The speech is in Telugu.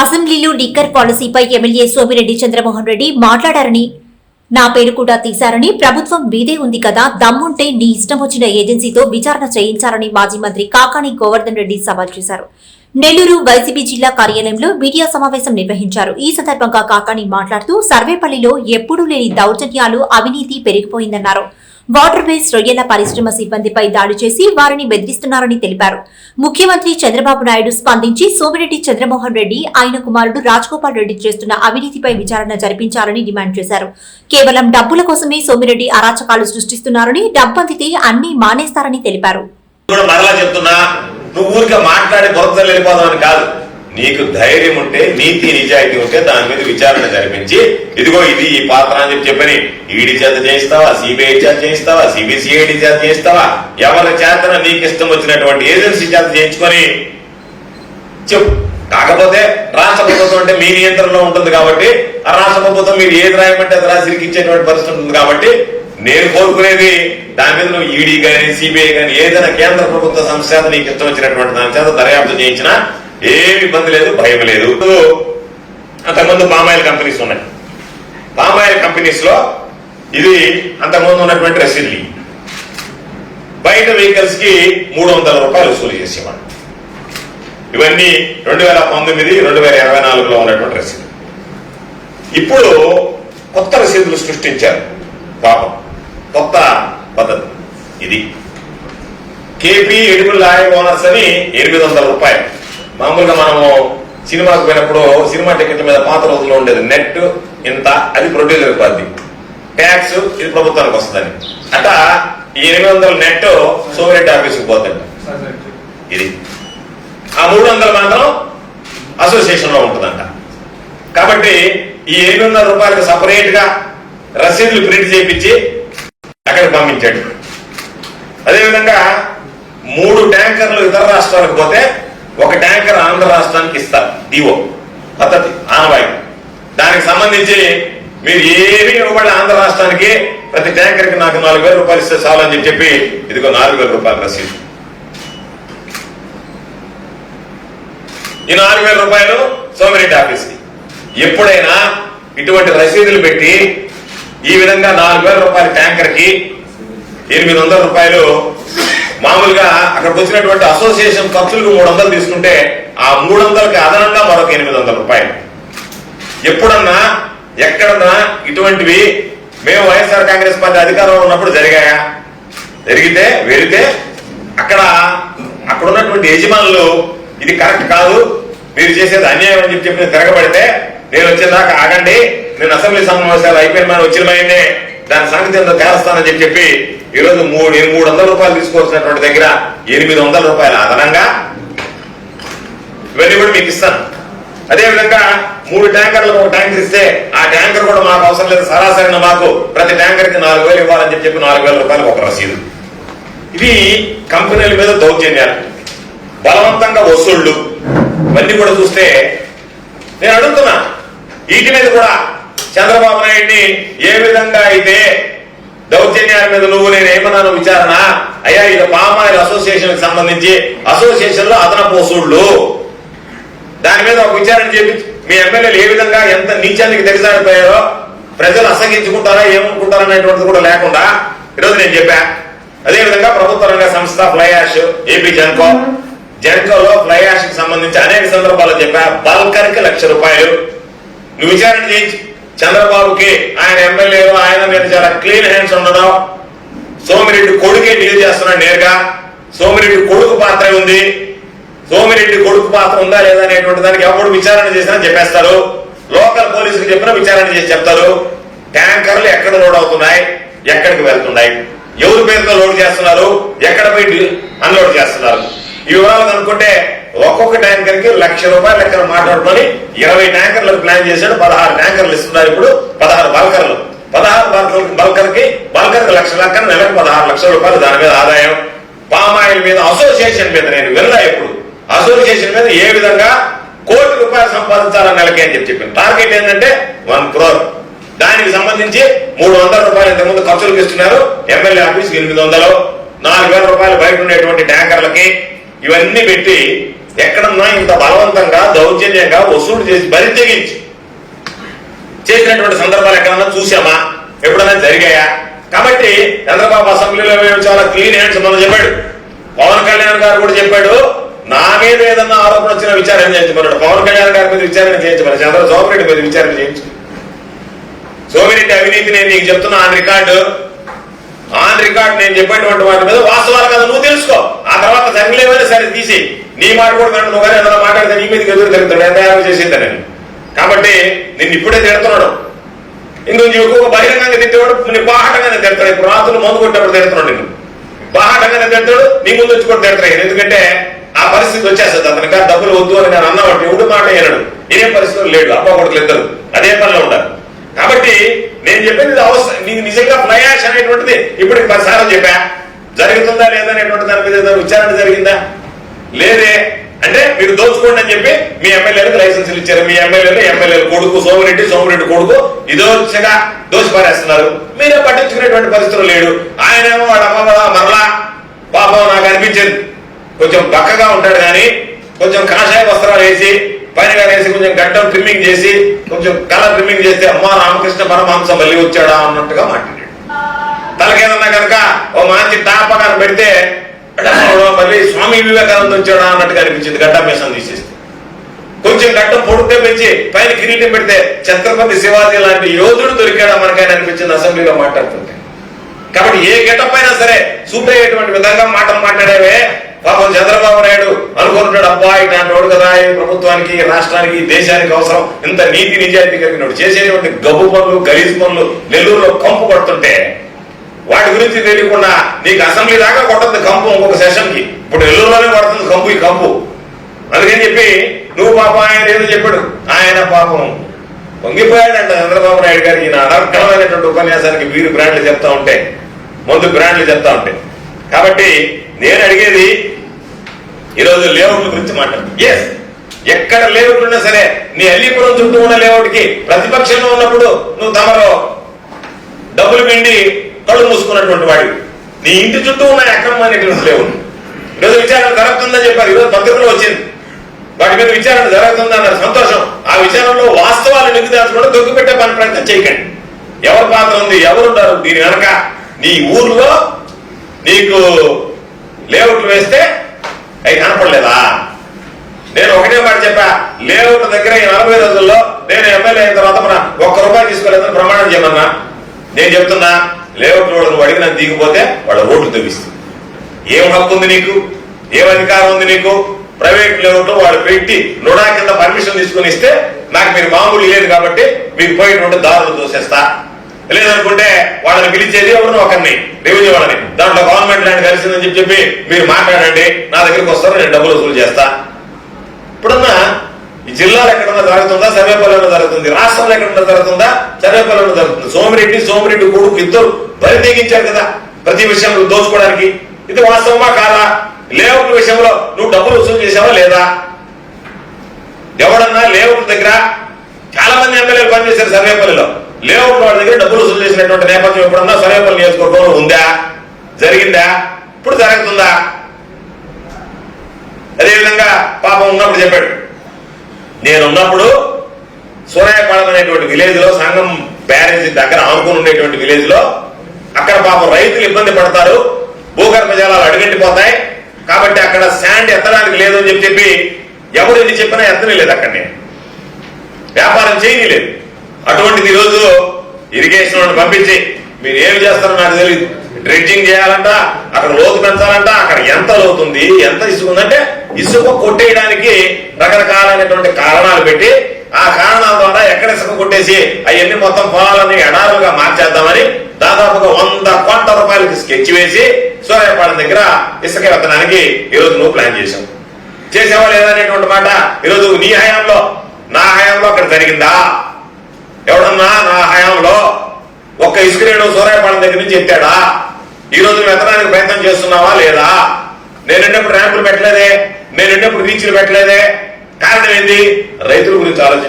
అసెంబ్లీలో లిక్కర్ పాలసీపై ఎమ్మెల్యే సోమిరెడ్డి చంద్రమోహన్ రెడ్డి మాట్లాడారని నా పేరు కూడా తీశారని ప్రభుత్వం మీదే ఉంది కదా దమ్ముంటే నీ ఇష్టం వచ్చిన ఏజెన్సీతో విచారణ చేయించాలని మాజీ మంత్రి కాకాని గోవర్ధన్ రెడ్డి సవాల్ చేశారు. నెల్లూరు వైసీపీ జిల్లా కార్యాలయంలో మీడియా సమావేశం నిర్వహించారు. ఈ సందర్భంగా కాకాని మాట్లాడుతూ సర్వేపల్లిలో ఎప్పుడూ లేని దౌర్జన్యాలు అవినీతి పెరిగిపోయిందన్నారు. వాటర్ బేస్ రొయ్యల పరిశ్రమ సిబ్బందిపై దాడి చేసి వారిని బెదిరిస్తున్నారని తెలిపారు. ముఖ్యమంత్రి చంద్రబాబు నాయుడు స్పందించి సోమిరెడ్డి చంద్రమోహన్ రెడ్డి ఆయన కుమారుడు రాజ్గోపాల్ రెడ్డి చేస్తున్న అవినీతిపై విచారణ జరిపించాలని డిమాండ్ చేశారు. కేవలం డబ్బుల కోసమే సోమిరెడ్డి అరాచకాలు సృష్టిస్తున్నారని డబ్బందితే అన్ని మానేస్తారని తెలిపారు. నువ్వు ఊరికే మాట్లాడి కాదు. నీకు ధైర్యం ఉంటే నీతి నిజాయితీ ఉంటే దాని మీద విచారణ జరిపించి ఇదిగో ఇది ఈ పాత్ర అని చెప్పి చెప్పని ఈడీ చేత చేయిస్తావా? సిబిఐ చేత చేయిస్తావా? సిబిసిఐడి చేత చేయిస్తావా? ఎవరి చేతన నీకు ఇష్టం వచ్చినటువంటి ఏజెన్సీ చేత చేయించుకొని చెప్పు. కాకపోతే రాష్ట్ర ప్రభుత్వం అంటే మీ నియంత్రణలో ఉంటుంది కాబట్టి ఆ రాష్ట్ర ప్రభుత్వం మీరు ఏది రాయమంటే అది రాసి ఇచ్చేటువంటి పరిస్థితి ఉంటుంది కాబట్టి నేను కోరుకునేది దాని మీద నువ్వు ఈడీ కానీ సిబిఐ కానీ ఏదైనా కేంద్ర ప్రభుత్వ సంస్థ నీకు ఇష్టం వచ్చినటువంటి దాని చేత దర్యాప్తు చేయించినా ఏమి ఇబ్బంది లేదు భయం లేదు. అంతకుముందు పామాయిల్ కంపెనీస్ ఉన్నాయి. పామాయిల్ కంపెనీస్లో ఇది అంతకుముందు ఉన్నటువంటి రసీదులు బయట వెహికల్స్కి మూడు వందల రూపాయలు వసూలు చేసేవాడు ఇవన్నీ రెండు వేల పంతొమ్మిది రెండు వేల ఇరవై నాలుగులో ఉన్నటువంటి రసీదు ఇప్పుడు కొత్త రసీదులు సృష్టించారు. పాపం. కొత్త పద్ధతి ఇది. కేపీ ఎడిబుల్ లాయ్ ఓనర్స్ అని ఎనిమిది వందల రూపాయలు. మామూలుగా మనము సినిమాకు పోయినప్పుడు సినిమా టికెట్ల మీద పాత రోజుల్లో ఉండేది నెట్ ఇంత అది ప్రొడ్యూసర్ పద్ధతి ట్యాక్స్ ఇది ప్రభుత్వానికి వస్తుందని. అట్లా ఈ ఎనిమిది వందల నెట్ సోమిరెడ్డి ఆఫీస్కి పోతుంది. ఇది. ఆ మూడు వందలు మాత్రం అసోసియేషన్లో ఉంటుందంట. కాబట్టి ఈ ఎనిమిది వందల రూపాయలకు సపరేట్గా రసీదులు ప్రింట్ చేయించి అక్కడికి పంపించాడు. అదేవిధంగా మూడు ట్యాంకర్లు ఇతర రాష్ట్రాలకు పోతే ఒక ట్యాంకర్ ఆంధ్ర రాష్ట్రానికి ఇస్తారు డివో పద్ధతి ఆనవాయి దానికి సంబంధించి మీరు ఏమి ఇవ్వబడి ఆంధ్ర రాష్ట్రానికి ప్రతి ట్యాంకర్కి నాకు నాలుగు వేల రూపాయలు ఇస్తే చాలు అని చెప్పి ఇదిగో నాలుగు వేల రూపాయలు రసీదు. ఈ నాలుగు వేల రూపాయలు సోమిరెడ్డి ఆఫీస్కి. ఎప్పుడైనా ఇటువంటి రసీదులు పెట్టి ఈ విధంగా నాలుగు వేల రూపాయల ట్యాంకర్కి ఎనిమిది వందల రూపాయలు మామూలుగా అక్కడికి వచ్చినటువంటి అసోసియేషన్ ఖర్చులకు మూడు వందలు తీసుకుంటే ఆ మూడు వందలకి అదనంగా మరొక ఎనిమిది వందల రూపాయలు. ఎప్పుడన్నా ఎక్కడన్నా ఇటువంటివి మేము వైఎస్ఆర్ కాంగ్రెస్ పార్టీ అధికారంలో ఉన్నప్పుడు జరిగాయా? జరిగితే వెళితే అక్కడ అక్కడ ఉన్నటువంటి యజమానులు ఇది కరెక్ట్ కాదు మీరు చేసేది అన్యాయం అని చెప్పి చెప్పి తిరగబడితే నేను వచ్చేదాకా ఆగండి నేను అసెంబ్లీ సమావేశాలు అయిపోయిన మనం వచ్చిన దాని సంగతి ఏందో తేలస్తానని చెప్పి చెప్పి ఈ రోజు మూడు మూడు వందల రూపాయలు తీసుకోవాల్సినటువంటి దగ్గర ఎనిమిది వందల రూపాయలు అదనంగా ఇవన్నీ కూడా మీకు ఇస్తాను. అదేవిధంగా మూడు ట్యాంకర్లకు ఒక ట్యాంకర్ ఇస్తే ఆ ట్యాంకర్ కూడా మాకు అవసరం లేదు. సరాసరిన మాకు ప్రతి ట్యాంకర్కి నాలుగు వేలు ఇవ్వాలని చెప్పి చెప్పి నాలుగు వేల రూపాయలకు ఒక రసీదు. ఇవి కంపెనీల మీద దౌర్జన్యాలు. బలవంతంగా వసూళ్ళు. ఇవన్నీ కూడా చూస్తే నేను అడుగుతున్నా. వీటి మీద కూడా చంద్రబాబు నాయుడిని ఏ విధంగా అయితే దౌర్జన్యాల మీద నువ్వు నేను ఏమన్నాను విచారణ? అయ్యా ఇది పామాయిల్ అసోసియేషన్కి సంబంధించి అసోసియేషన్లో అదనపు వసూళ్ళు. దాని మీద ఒక విచారణ చేపి మీ ఎమ్మెల్యేలు ఏ విధంగా ఎంత నీచానికి దిగజారిపోయారో ప్రజలు అసగించుకుంటారా ఏమనుకుంటారా అనేటువంటిది కూడా లేకుండా ఈరోజు నేను చెప్పా. అదేవిధంగా ప్రభుత్వ రంగ సంస్థ ఫ్లై యాష్ ఏపీ జన్కో. జన్కోలో ఫ్లై యాష్కి సంబంధించి అనేక సందర్భాల్లో చెప్పా బల్కర్కి లక్ష రూపాయలు. నువ్వు విచారణ చేయించి. చంద్రబాబుకి ఆయన ఎమ్మెల్యేలు ఆయన మీద చాలా క్లీన్ హ్యాండ్స్ ఉండడం. సోమిరెడ్డి కొడుకే డీల్ చేస్తున్నాడు నేరుగా. సోమిరెడ్డి కొడుకు పాత్ర ఉంది. సోమిరెడ్డి కొడుకు పాత్ర ఉందా లేదా అనేటువంటి దానికి ఎవరు విచారణ చేసినా చెప్పేస్తారు. లోకల్ పోలీసులకు చెప్పినా విచారణ చేసి చెప్తారు. ట్యాంకర్లు ఎక్కడ లోడ్ అవుతున్నాయి? ఎక్కడికి వెళ్తున్నాయి? ఎవరి పేరుతో లోడ్ చేస్తున్నారు? ఎక్కడ పోయి అన్లోడ్ చేస్తున్నారు? ఈ వివరాలు కనుక్కుంటే ఒక్కొక్క ట్యాంకర్కి లక్ష రూపాయల లెక్కన మాట్లాడుకొని ఇరవై ట్యాంకర్లకు ప్లాన్ చేశాడు పదహారు ట్యాంకర్లు ఇస్తున్నారు ఇప్పుడు పదహారు బల్కర్లు. పదహారు బల్కర్ బల్కర్కి బల్కర్ లక్ష లెక్కన నెలకు పదహారు లక్షల రూపాయలు దాని మీద ఆదాయం. పామాయిల్ మీద అసోసియేషన్ మీద నేను వినలా ఇప్పుడు అసోసియేషన్ మీద ఏ విధంగా కోటి రూపాయలు సంపాదించాలని నెలకి అని చెప్పి చెప్పింది టార్గెట్ ఏంటంటే వన్ క్రోర్. దానికి సంబంధించి మూడు వందల రూపాయలు ఇంతకుముందు ఖర్చులకు ఇస్తున్నారు. ఎమ్మెల్యే ఆఫీస్ ఎనిమిది వందలు. నాలుగు వేల రూపాయలు బయట ఉండేటువంటి ట్యాంకర్లకి ఇవన్నీ పెట్టి ఎక్కడన్నా ఇంత బలవంతంగా దౌర్జన్యంగా వసూలు చేసి బరి తెగించి చేసినటువంటి సందర్భాలు ఎక్కడన్నా చూసామా ఎప్పుడైనా జరిగాయా? కాబట్టి చంద్రబాబు అసెంబ్లీలో చాలా క్లీన్ హ్యాండ్స్ మనం చెప్పాడు. పవన్ కళ్యాణ్ గారు కూడా చెప్పాడు నా మీద ఏదన్నా ఆరోపణ వచ్చిన విచారణ చేయించమన్నాడు. పవన్ కళ్యాణ్ గారి మీద విచారణ చేయించమని చంద్ర సోమిరెడ్డి మీద విచారణ చేయించు. సోమిరెడ్డి అవినీతి నేను నీకు చెప్తున్నా ఆన్ రికార్డు ఆన్ రికార్డ్ నేను చెప్పేటువంటి వాటి మీద వాస్తవాలు కదా నువ్వు తెలుసుకో. ఆ తర్వాత జరగలేవని సరే తీసి నీ మాట కూడా నువ్వు కానీ ఏదైనా మాట్లాడితే నీ మీద ఎదురు తిరుగుతాడు ఎంత యాభై చేసిందని కాబట్టి నిన్ను ఇప్పుడే తిడుతున్నాడు. ఇంకొంచెం ఎక్కువ బహిరంగంగా తిట్టేవాడు నీ బాహటంగానే తిడతాడు. ఇప్పుడు రాత్రులు మందు కొట్టినప్పుడు తిడుతున్నాడు నేను బాహటంగానే తిడతాడు నీ ముందు వచ్చి కూడా తిడతాడు ఎందుకంటే ఆ పరిస్థితి వచ్చేస్తుంది అతనికి డబ్బులు వద్దు అని నేను అన్నవాడు ఎవడు మాట వినడు. ఇదే పరిస్థితులు లేడు అబ్బా కొడుకులు ఇద్దరు. అదే పనిలో ఉండాలి కాబట్టి నేను చెప్పింది ఇది అవసరం. నీకు నిజంగా ఫ్లయాష్ అనేటువంటిది ఇప్పటికి పదిసార్లు చెప్పా. జరుగుతుందా లేదా అనేటువంటి దాని మీద ఏదైనా విచారణ జరిగిందా? లేదే. అంటే మీరు దోచుకోండి అని చెప్పి మీ ఎమ్మెల్యేలకు లైసెన్సులు ఇచ్చారు. మీ ఎమ్మెల్యేలు ఎమ్మెల్యేలు కొడుకు సోమిరెడ్డి సోమిరెడ్డి కొడుకు ఇదోచగా దోచి పారేస్తున్నారు. మీరే పట్టించుకునేటువంటి పరిస్థితులు లేడు. ఆయనేమో వాడు అమ్మ మరలా పాపం నాకు అనిపించింది. కొంచెం బక్కగా ఉంటాడు కానీ కొంచెం కాషాయ వస్త్రాలు వేసి పైన వేసి కొంచెం గడ్డం ట్రిమ్మింగ్ చేసి కొంచెం కలర్ ట్రిమ్మింగ్ చేస్తే అమ్మ రామకృష్ణ పరమహంస మళ్ళీ వచ్చాడా అన్నట్టుగా మాట్లాడాడు. తలకేదన్నా కనుక ఓ మంచి తాపకాన్ని పెడితే మళ్ళీ స్వామి వివేకానంద వచ్చాడా? అన్నట్టుగా అనిపించింది. గడ్డం మేసం తీసేస్తే. కొంచెం గడ్డం పొడుగ్గా పెంచి పైన కిరీటం పెడితే ఛత్రపతి శివాజీ లాంటి యోధుడు దొరికాడా? మనకైనా అనిపించింది అసెంబ్లీలో మాట్లాడుతుంటే. కాబట్టి ఏ గెటప్ అయినా సరే చూపేటువంటి విధంగా మాటలు మాట్లాడేవే పాపం చంద్రబాబు నాయుడు అనుకుంటున్నాడు అబ్బా ఇట్లాంటి వాడు కదా ఈ ప్రభుత్వానికి రాష్ట్రానికి దేశానికి అవసరం. ఇంత నీతి నిజాయితీ కలిగినాడు చేసేటువంటి గబ్బు పనులు గలీజు పనులు నెల్లూరులో కంపు కొడుతుంటే వాటి గురించి తెలియకుండా నీకు అసెంబ్లీ దాకా కొట్టద్దు కంపు ఇంకొక సెషన్కి ఇప్పుడు నెల్లూరులోనే కొడుతుంది కంపు ఈ కంపు. అందుకని చెప్పి నువ్వు పాపం ఆయన ఏదో చెప్పాడు. ఆయన పాపం పొంగిపోయాడంట చంద్రబాబు నాయుడు గారికి. ఈయన అనర్గళమైనటువంటి ఉపన్యాసానికి వీరు బ్రాండ్లు చెప్తా ఉంటే ముందు బ్రాండ్లు చెప్తా ఉంటే. కాబట్టి నేను అడిగేది ఈరోజు లేఅవుట్ల గురించి మాట్లాడుతుంది ఎస్ ఎక్కడ లేఅవుట్లు ఉన్నా సరే నీ అల్లీపురం చుట్టూ ఉన్న లేఅవుట్కి ప్రతిపక్షంలో ఉన్నప్పుడు నువ్వు తమలో డబ్బులు పిండి కళ్ళు మూసుకున్నటువంటి వాడివి నీ ఇంటి చుట్టూ ఉన్న అక్రమమైనటువంటి లేవు ఈరోజు విచారణ జరుగుతుందని చెప్పారు. ఈరోజు పత్రికలో వచ్చింది. వాటి మీద విచారణ జరుగుతుంది సంతోషం. ఆ విచారణలో వాస్తవాలు నిగ్గుదాల్చుకుంటే దొరికిపెట్టే పని ప్రయత్నం చేయకండి. ఎవరి పాత్ర ఉంది? ఎవరున్నారు దీని వెనక నీ ఊర్లో నీకు లేఅవుట్లు వేస్తే అవి కనపడలేదా? నేను ఒకటే మాట చెప్పా లేఅవుట్ దగ్గర ఈ నలభై రోజుల్లో నేను ఎమ్మెల్యే అయిన తర్వాత మన ఒక్క రూపాయి తీసుకోలేదని ప్రమాణం చేయమన్నా? నేను చెప్తున్నా లేఅవుట్ రోడ్డు నువ్వు అడిగిన దిగిపోతే వాళ్ళ రోడ్లు తెగిస్తుంది. ఏం హక్కు ఉంది నీకు? ఏం అధికారం ఉంది నీకు? ప్రైవేట్ లేఅవుట్ వాళ్ళు పెట్టి నుడా కింద పర్మిషన్ తీసుకుని ఇస్తే నాకు మీరు మామూలు లేదు కాబట్టి మీకు పోయినటువంటి దారులు తోసేస్తా. లేదనుకుంటే వాళ్ళని పిలిచేది ఎవరినో ఒకరిని రెవెన్యూ వాళ్ళని. దాంట్లో గవర్నమెంట్ ల్యాండ్ కలిసిందని చెప్పి చెప్పి మీరు మాట్లాడండి నా దగ్గరికి వస్తారు నేను డబ్బులు వసూలు చేస్తా. ఇప్పుడున్నా ఈ జిల్లాలో ఎక్కడన్నా జరుగుతుందా? సర్వేపల్లిలో జరుగుతుంది. రాష్ట్రంలో ఎక్కడన్నా జరుగుతుందా? సర్వేపల్లిలో జరుగుతుంది. సోమిరెడ్డి సోమిరెడ్డి కొడుకు ఇద్దరు బరి తెగించారు కదా ప్రతి విషయంలో దోచుకోవడానికి. ఇది వాస్తవమా కాదా? లేఅవుట్ విషయంలో నువ్వు డబ్బులు వసూలు చేసావా లేదా? ఎవడన్నా లేఅవుట్ దగ్గర చాలా మంది ఎమ్మెల్యేలు పనిచేశారు సర్వేపల్లిలో. లేఅవుట్ వాళ్ళ దగ్గర డబ్బులు వసూలు చేసినటువంటి నేపథ్యం ఎప్పుడన్నా సర్వేపల్లి నియోజకవర్గంలో ఉందా? జరిగిందా? ఇప్పుడు జరుగుతుందా? అదేవిధంగా పాపం ఉన్నప్పుడు చెప్పాడు. నేను ఉన్నప్పుడు సూరాయపాలెం అనేటువంటి విలేజ్లో సంఘం బ్యారేజ్ దగ్గర ఆనుకుని ఉండేటువంటి విలేజ్లో అక్కడ పాపం రైతులు ఇబ్బంది పడతారు భూగర్భ జలాలు అడుగంటిపోతాయి కాబట్టి అక్కడ శాండ్ ఎత్తడానికి లేదు అని చెప్పి చెప్పి ఎవరు ఎన్ని చెప్పినా ఎత్తనే లేదు అక్కడ నేను వ్యాపారం లేదు అటువంటిది ఈరోజు ఇరిగేషన్ పంపించి మీరు ఏమి చేస్తారో నాకు తెలియదు డ్రెడ్జింగ్ చేయాలంట అక్కడ లోతు పెంచాలంట అక్కడ ఎంత లోతుంది ఎంత ఇసుక ఉందంటే ఇసుక కొట్టేయడానికి రకరకాలైనటువంటి కారణాలు పెట్టి ఆ కారణాల ద్వారా ఎక్కడ ఇసుక కొట్టేసి అవన్నీ మొత్తం పొలాలని ఎడారులుగా మార్చేద్దామని దాదాపుగా వంద కోట్ల రూపాయలకి స్కెచ్ వేసి సూర్యపాలెం దగ్గర ఇసుక విత్తనానికి ఈరోజు నువ్వు ప్లాన్ చేశావు. చేసేవాళ్ళు లేదనేటువంటి మాట ఈరోజు నీ హయాంలో నా హయాంలో అక్కడ జరిగిందా? ఎవడన్నా నా హయాంలో ఒక్క ఇసుకరేణు సూర్యపాలెం దగ్గర నుంచి ఎత్తాడా? ఈ రోజు నువ్వు ప్రయత్నం చేస్తున్నావా లేదా? నేను ఎన్నప్పుడు ర్యాంపులు పెట్టలేదే? నేను ఎన్నప్పుడు రీచ్లు పెట్టలేదే? కారణం ఏంది? రైతుల గురించి ఆలోచన